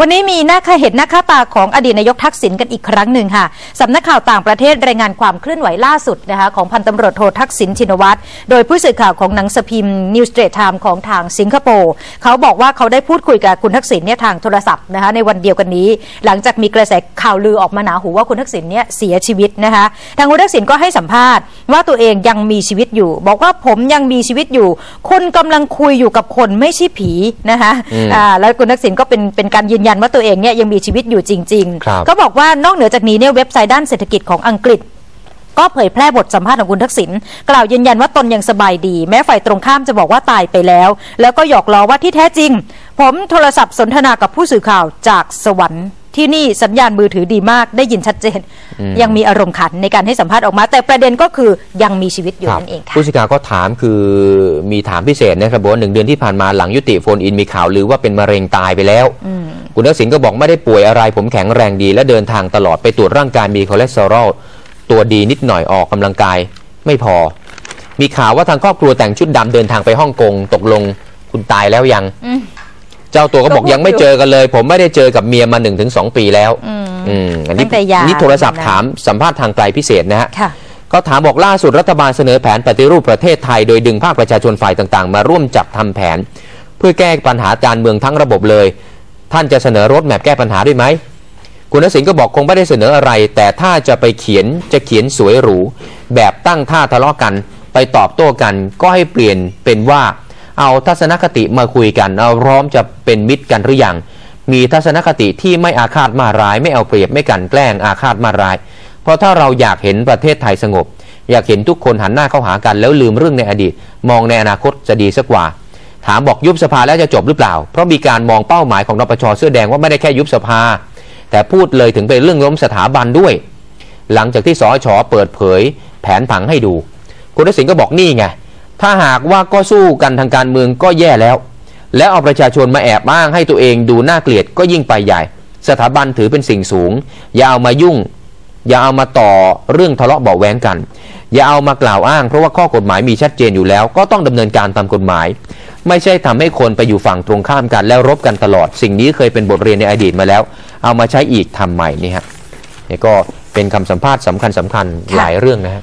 วันนี้มีหน้าค่าเห็นหน้าค่าตาของอดีตนายกทักษิณกันอีกครั้งหนึ่งค่ะสำนักข่าวต่างประเทศรายงานความเคลื่อนไหวล่าสุดนะคะของพันตำรวจโททักษิณชินวัตรโดยผู้สื่อข่าวของหนังสือพิมพ์ New Straits Times ของทางสิงคโปร์เขาบอกว่าเขาได้พูดคุยกับคุณทักษิณเนี่ยทางโทรศัพท์นะคะในวันเดียวกันนี้ หลังจากมีกระแสข่าวลือออกมาหนาหูว่าคุณทักษิณเนี่ยเสียชีวิตนะคะทางคุณทักษิณก็ให้สัมภาษณ์ว่าตัวเองยังมีชีวิตอยู่ บอกว่าผมยังมีชีวิตอยู่คุณกำลังคุยอยู่กับคนไม่ใช่ผีนะคะอืมอ่าแล้วคุณทักษิณก็เป็นเป็นการยืนยันว่าตัวเองเนี่ยยังมีชีวิตอยู่จริงครับๆก็บอกว่านอกเหนือจากนี้เนี่ยเว็บไซต์ด้านเศรษฐกิจของอังกฤษก็เผยแพร่บทสัมภาษณ์ของคุณทักษิณกล่าวยืนยันว่าตนยังสบายดี แม้ฝ่ายตรงข้ามจะบอกว่าตายไปแล้ว แล้วก็หยอกล้อว่าที่แท้จริง ผมโทรศัพท์สนทนากับผู้สื่อข่าวจากสวรรค์ที่นี่สัญญาณมือถือดีมากได้ยินชัดเจน ยังมีอารมณ์ขันในการให้สัมภาษณ์ออกมา แต่ประเด็นก็คือยังมีชีวิตอยู่ครับนั่นเองค่ะผู้สื่อข่าวก็ถามคือมีถามพิเศษนะครับบอกว่าหนึ่งเดือนที่ผ่านมาหลังยุติโฟนอินมีข่าวลือว่าเป็นมะเร็งตายไปแล้ว คุณทักษิณก็บอกไม่ได้ป่วยอะไร ผมแข็งแรงดี และเดินทางตลอดไปตรวจร่างกายมีคอเลสเตอรอลตัวดีนิดหน่อยออกกำลังกายไม่พอ มีข่าวว่าทางครอบครัวแต่งชุดดำเดินทางไปฮ่องกงตกลงคุณตายแล้วยังอืมเจ้าตัวก็บอกก็พูดยังไม่อยู่เจอกันเลย ผมไม่ได้เจอกับเมียมา1นถึงสปีแล้วอืมอันนี้ตั้งแต่หย่านี่โทรศัพท์นะถามสัมภาษณ์ทางไกลพิเศษนะฮะค่ะก็ถามบอกล่าสุดรัฐบาลเสนอแผนปฏิรูปประเทศไทยโดยดึงภาคประชาชนฝ่ายต่างๆ มาร่วมจับทำแผน เพื่อแก้ปัญหาการเมืองทั้งระบบเลย ท่านจะเสนอรถแมพแก้ปัญหาด้วยไหมคุณทักษิณก็บอกคงไม่ได้เสนออะไร แต่ถ้าจะไปเขียนจะเขียนสวยหรูแบบตั้งท่าทะเลาะกัน ไปตอบโต้กันก็ให้เปลี่ยนเป็นว่า เอาทัศนคติมาคุยกันเอาพร้อมจะเป็นมิตรกันหรือยังมีทัศนคติที่ไม่อาฆาตมาร้าย ไม่เอาเปรียบไม่กันแกล้งอาฆาตมาร้าย เพราะถ้าเราอยากเห็นประเทศไทยสงบ อยากเห็นทุกคนหันหน้าเข้าหากันแล้วลืมเรื่องในอดีต มองในอนาคตจะดีสักกว่า ถามบอกยุบสภาแล้วจะจบหรือเปล่า เพราะมีการมองเป้าหมายของนปชเสื้อแดงว่าไม่ได้แค่ยุบสภา แต่พูดเลยถึงเป็นเรื่องล้มสถาบันด้วย หลังจากที่สอชอเปิดเผย แผนผังให้ดู คุณทักษิณก็บอกนี่ไงถ้าหากว่าก็สู้กันทางการเมืองก็แย่แล้ว แล้วเอาประชาชนมาแอบอ้างให้ตัวเองดูน่าเกลียดก็ยิ่งไปใหญ่ สถาบันถือเป็นสิ่งสูง อย่าเอามายุ่ง อย่าเอามาต่อเรื่องทะเลาะเบาะแวงกัน อย่าเอามากล่าวอ้างเพราะว่าข้อกฎหมายมีชัดเจนอยู่แล้ว ก็ต้องดำเนินการตามกฎหมาย ไม่ใช่ทำให้คนไปอยู่ฝั่งตรงข้ามกันแล้วรบกันตลอด สิ่งนี้เคยเป็นบทเรียนในอดีตมาแล้ว เอามาใช้อีกทำใหม่นี่ฮะนี่ก็เป็นคำสัมภาษณ์สำคัญสำคัญๆหลายเรื่องนะฮะ